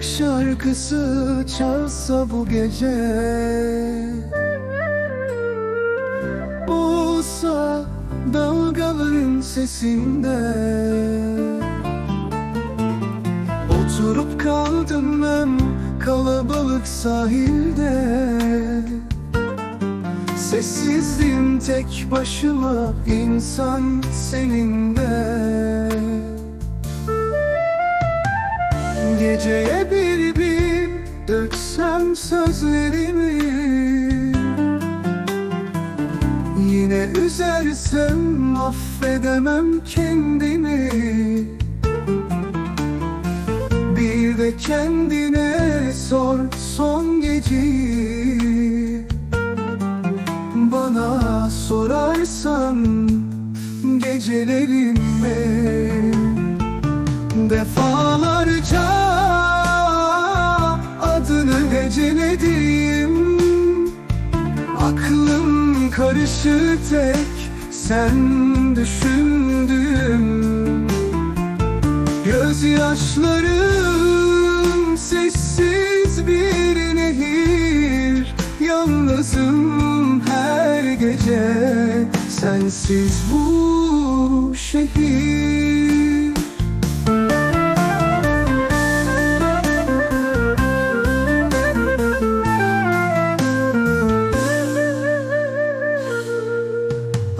aşk şarkısı çalsa bu gece. Olsa dalgaların sesinde. Oturup kaldım ben kalabalık sahilde. Sessizliğim tek başıma insan seninde Geceye bir bir döksem sözlerimi. Yine üzersem affedemem kendimi. Bir de kendine sor son geceyi. Bana sorarsan gecelerimi Defalarca Aklım karışır tek sen düşündüm. Gözyaşlarım sessiz bir nehir. Yalnızım her gece sensiz bu şehir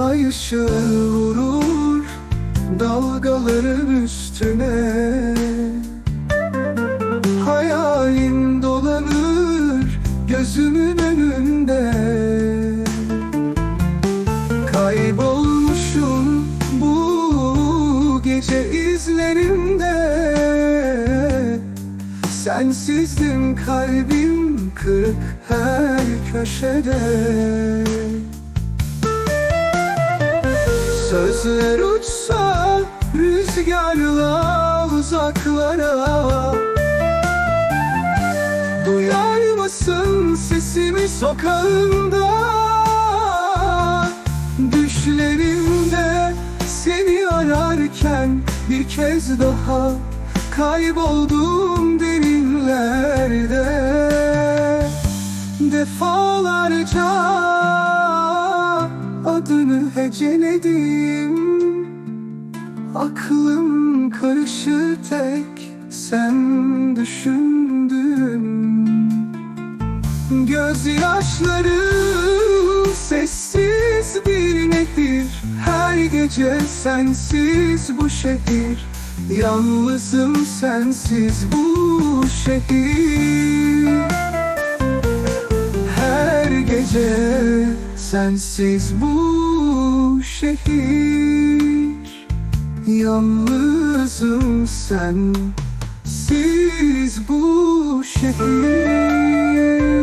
Ay ışığı vurur dalgaların üstüne. Hayalim dolanır gözümün önünde. Kaybolmuşum bu gece izlerinde. Sensizdim kalbim kırık her köşede Sözler uçsa rüzgarla uzaklara. Duyar mısın sesimi sokağında? Düşlerimde seni ararken bir kez daha Kayboldum derinlerde. Defalarca adını heceledim. Aklım karışır tek sen düşündüm Gözyaşlarım sessiz bir nehir. Her gece sensiz bu şehir. Yalnızım sensiz bu şehir. Her gece sensiz bu şehir. Yalnızım sensiz bu şehir